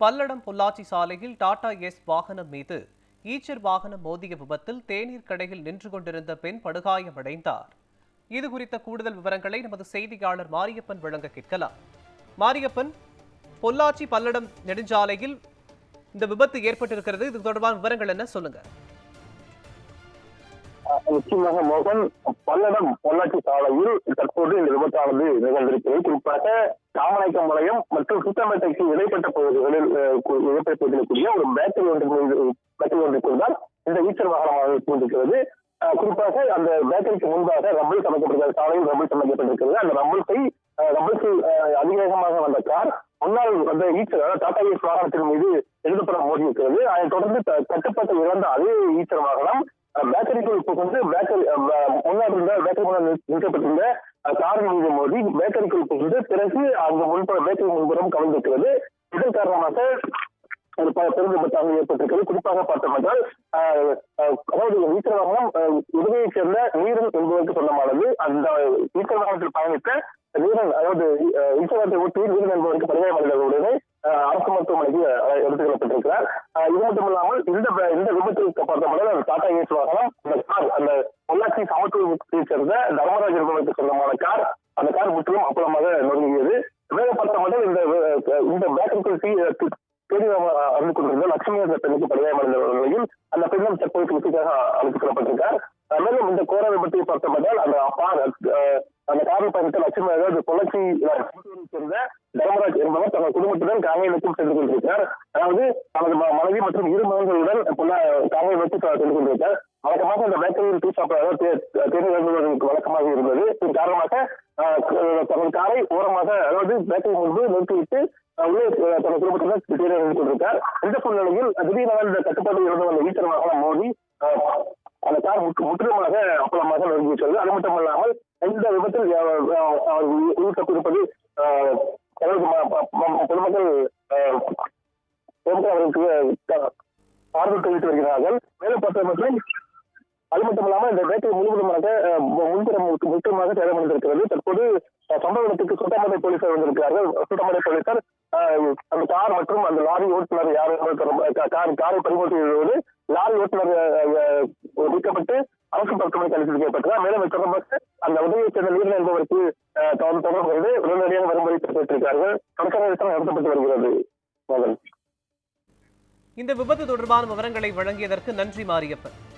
பல்லடம் பொள்ளாச்சி சாலையில் டாடா எஸ் வாகனம் மீது ஈச்சர் வாகனம் மோதிய விபத்தில் தேநீர் கடையில் நின்று கொண்டிருந்த பெண் படுகாயமடைந்தார். இது குறித்த கூடுதல் விவரங்களை நமது செய்தியாளர் மாரியப்பன் வழங்க கேட்கலாம். மாரியப்பன் பொள்ளாச்சி பல்லடம் நெடுஞ்சாலையில் இந்த விபத்து ஏற்பட்டிருக்கிறது. இது தொடர்பான விவரங்கள் என்ன? சொல்லுங்க. நிச்சயமாக மோகன் பல்லடம் பொள்ளாச்சி சாலையில் தற்போது இந்த விபத்தானது நிகழ்ந்திருக்கிறது. குறிப்பாக காமநாயக்கம்பாளையம் மற்றும் சுத்தமேட்டைக்கு இடைப்பட்ட பகுதிகளில் அஹ், இடைப்பட்ட பகுதியில் ஒரு பேட்டரி ஒன்று பேட்டரி ஒன்றுக்குள் தான் இந்த ஈச்சல் வாகனமாக இருந்திருக்கிறது குறிப்பாக அந்த பேட்டரிக்கு முன்பாக ரம்பிள் சமைக்கப்பட்டிருக்கிறது சாலையில் ரம்பிள் சமைக்கப்பட்டிருக்கிறது. அந்த ரம்பிள்ஸை ரம்பிள்ஸை அதிவேகமாக வந்த கார் முன்னால் வந்த ஈச்சர் அதாவது டாடா ஏஸ் வாகனத்தின் மீது எழுதப்பட மோதி இருக்கிறது அதைத் தொடர்ந்து கட்டுப்பட்டு இழந்த அதே ஈச்சர் வாகனம் அஹ் இப்போ வந்து பேட்டரி முன்னாடி இருந்த பேட்டரி முன்னாடி நிறுத்தப்பட்டிருந்த அஹ் காரின் மீது மோதி வந்து பிறகு அந்த முன்புற பேட்டரி முன்புறம் கவிழ்ந்திருக்கிறது இதன் காரணமாக ஒரு ப- பெரும் விபத்தாக ஏற்பட்டிருக்கிறது. குறிப்பாக பார்த்தோம் என்றால் அதாவது ஈச்சர் வாகனம் உதவியைச் சேர்ந்த நீரன் என்பதற்கு சொந்தமானது. அந்த ஈச்சர் வாகனத்தில் பயணித்த நீரன் அதாவது அஹ், ஒட்டி நீரன் என்பவருக்கு பரிகாயமடைந்த மருத்துவமனைக்கு அஹ், எடுத்துக் கொள்ளப்பட்டிருக்கிறார் இது மட்டும் இல்லாமல் இந்த இந்த விபத்துக்கு பார்த்தோம்னா அந்த டாடா ஏஸ் வாகனம் அந்த கார் அந்த பொள்ளாச்சி சமத்துவத்தை சேர்ந்த தர்மராஜ் நிறுவனத்துக்கு சொந்தமான கார் அந்த கார் முற்றிலும் அப்பளமாக நொறுங்கியது. வேலை பார்த்த மட்டும் இந்த இந்த பேட்டரிக்குள் தீ தேடி அறிந்து கொண்டிருந்த லட்சுமி என்ற பெண்ணுக்கு பரிகாயமடைந்த நிலையில் அந்த பெண்ணும் தற்போது சிகிச்சைக்காக அழைத்துக் கொள்ளப்பட்டிருக்கார் மேலும் இந்த கோர விபத்தை பார்த்தப்பட்டால் அந்த அப்பா அந்த காரில் பயணித்த லட்சுமி அதாவது பொள்ளாச்சி சேர்ந்த தர்மராஜ் என்பவர் தனது குடும்பத்துடன் காங்கை சென்று கொண்டிருக்கிறார். அதாவது தனது மனைவி மற்றும் இரு மகன்களுடன் பொள்ளா காங்கை சென்று கொண்டிருக்கிறார். வழக்கமாக இந்த பேக்கரியில் டீ சாப்பிட அதாவது காரணமாக இருந்தது. இதன் காரணமாக தனது காரை ஓரமாக அதாவது பேட்டரி முன்பு நிறுத்திவிட்டு உள்ளே தனது குடும்பத்துடன் கொண்டிருக்கார் இந்த சூழ்நிலையில் திடீரென இந்த கட்டுப்பாடு இருந்த அந்த ஈச்சர் வாகனம் மோதி அந்த கார் முற்றிலுமாக அப்பலமாக அப்பளமாக நொறுங்கிவிட்டது அது மட்டும் இல்லாமல் இந்த விபத்தில் உயிர்த்தப்பிருப்பது பொதுமக்கள் அவர்களுக்கு பொதுமக்கள் ஆறுதல் தெரிவித்து வருகிறார்கள். மேலும் பத்து மற்றும் அது மட்டும் இல்லாமல் இந்த வேட்டை முழுவதுமாக அஹ், மு- முன்புறம் முற்று- தற்போது சம்பவ இடத்துக்கு சுட்டமடை போலீசார் வந்திருக்கிறார்கள். சுத்தமடை போலீசார் அந்த கார் மற்றும் அந்த லாரி ஓட்டுநர் யார் கார் காரை பறிமுதல் லாரி ஓட்டுநர் மீட்கப்பட்டு அரசு மருத்துவமனைக்கு அழைத்து வைக்கப்பட்டார் மேலும் தொடர்பாக அந்த உதவியை சேர்ந்த நீர் என்பவருக்கு அஹ், தொடர்பு வந்து உடனடியாக வரும்படி பெற்றிருக்கிறார்கள். கடற்கரை நடத்தப்பட்டு வருகிறது. மகன். இந்த விபத்து தொடர்பான விவரங்களை வழங்கியதற்கு நன்றி மாரியப்பன்.